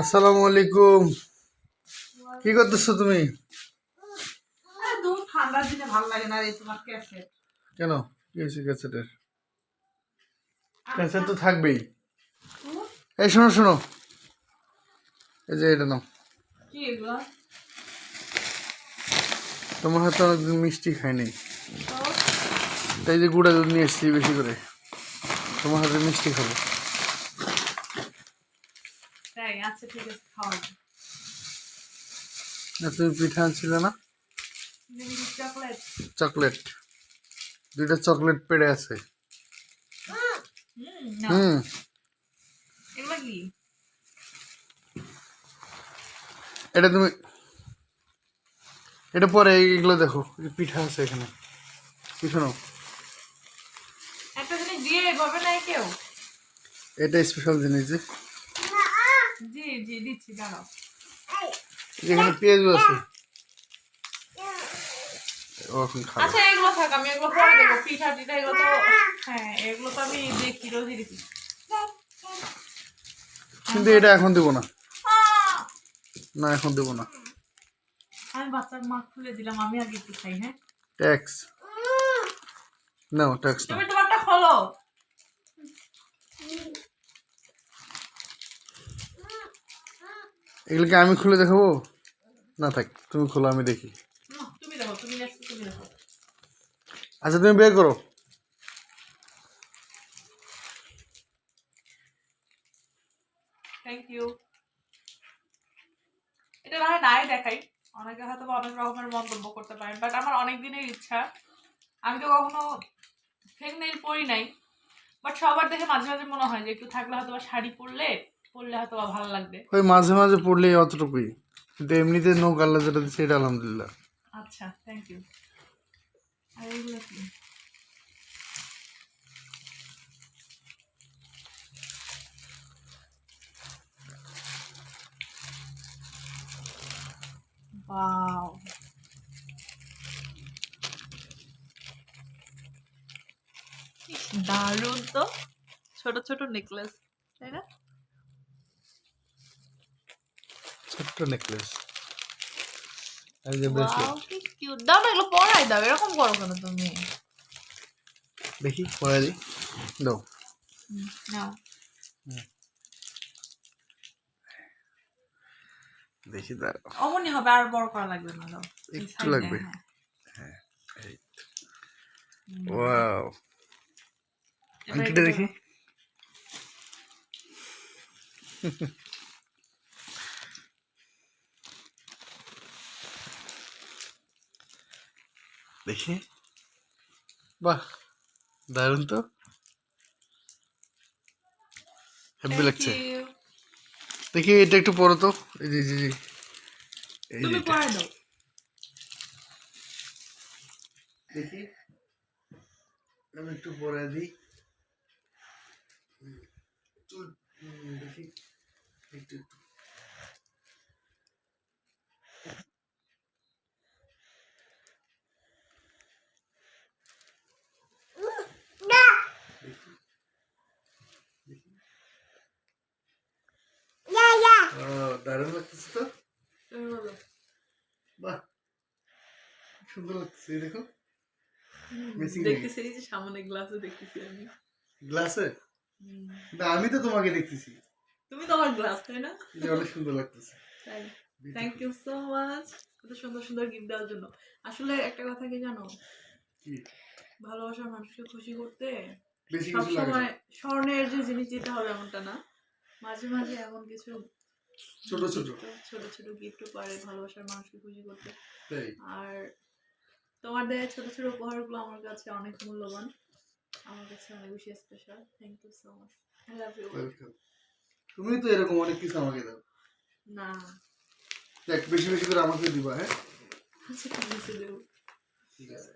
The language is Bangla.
আসসালামু আলাইকুম। কি করতেছো তুমি? ঠান্ডার দিনে ভালো লাগে না রে তোমার ক্যাসেট। কেন? কি হয়েছে ক্যাসেটের? ক্যাসেট তো থাকবেই। এই শোনো শোনো। এই যে এটা নাও। তোমার হাতে অনেকদিন মিষ্টি খাইনি তো? তাই যে গুঁড়া দুধ নিয়ে এসেছি বেশি করে। তোমার হাতে মিষ্টি খাব। তাই আচ্ছা ঠিক আছে খাওয়া না তুমি পিঠা আনছিলে না? চকলেট। চকলেট। দুইটা চকলেট পেড়ে আছে। হুম এগুলো কি? এটা তুমি এটা পরে এগুলো দেখো পিঠা আছে এখানে। পিছনো একটা জিনিস দিয়ে এভাবে নাই কেউ? এটা স্পেশাল জিনিস যে। জি জি দিচ্ছি দাঁড়াও। এখানে পেঁয়াজও আছে। আচ্ছা এগুলো থাক আমি এগুলো পরে দেবো পিঠা টিঠা এগুলো তো হ্যাঁ এগুলো তো আমি দেখি রোজই দেখি কিন্তু এটা এখন দেবো না। না এখন দেবো না। আমি বাচ্চার মা খুলে দিলাম আমি আগে একটু খাই হ্যাঁ? ট্যাক্স। নাও ট্যাক্স তুমি তোমারটা খোলো। এগুলোকে আমি খুলে দেখাবো? না থাক তুমি খোলো আমি দেখি। দেখো তুমি দেখো। আচ্ছা তুমি বের করো। থ্যাংক ইউ এটা না নাই দেখাই। অনেকে হয়তো অনেক রকমের মন্তব্য করতে পারেন বাট আমার অনেক দিনের ইচ্ছা। আমি তো কখনো ফেক নেইল পরি নাই বাট সবার দেখে মাঝে মাঝে মনে হয় যে একটু থাকলে হয়তো বা শাড়ি পরলে পরলে হয়তো ভালো লাগবে। ওই মাঝে মাঝে পড়লেই অতটুকুই। কিন্তু এমনিতে নৌ কাল্লা যেটা দিচ্ছে এটা আলহামদুলিল্লাহ। আচ্ছা থ্যাংক ইউ আর এইগুলো কি? Wow. দারুণ তো। ছোট ছোট নেকলেস তাই না? ছোট্ট নেকলেস এই যে ব্রেসলেট Wow, কি cute. দাও না এগুলো পরাই দাও এরকম করো কেন তুমি? দেখি পরে দিই। দাও। নাও। দেখি দাঁড়াও অমনি হবে আর বড় করা লাগবে না দাও। একটু লাগবে। হ্যাঁ। ওয়াও এটা দেখি। দেখি। বাহ দারুণ তো। হ্যাপি লাগছে। দেখি এটা একটু পরো তো। এই যে জি জি এই যে। দেখি। আমি একটু পরে দিই। দেখি। একটু একটু দেখি। দেখি। ও, দারুণ লাগতেছে তো। বাহ সুন্দর লাগতেছে দেখো হুম, Missing দেখতেছি এই যে সামনে গ্লাসে দেখতেছি আমি গ্লাসে হুম, না আমি তো তোমাকে দেখতেছি তুমি তো আমার গ্লাস তাই না অনেক সুন্দর লাগতেছে তাই থ্যাংক ইউ সো মাচ এত সুন্দর সুন্দর গিফট দেওয়ার জন্য আসলে একটা কথা কি জানো ভালোবাসার মানুষকে খুশি করতে। সবসময় স্বর্ণের যে জিনিস দিতে হবে এমনটা না মাঝে মাঝে এমন কিছু ছোট ছোট। ছোট ছোট গিফটও পারে ভালোবাসার মানুষকে খুশি করতে। আর তোমার দেয়া ছোট ছোট উপহারগুলো আমার কাছে অনেক মূল্যবান। আমার কাছে অনেক বেশি special thank you so much I love you. তুমি তো এরকম অনেক কিছু আমাকে দাও। না। দেখ বেশি বেশি করে আমাকে দিবা হ্যাঁ? আচ্ছা ঠিক আছে দেবো। ঠিক আছে।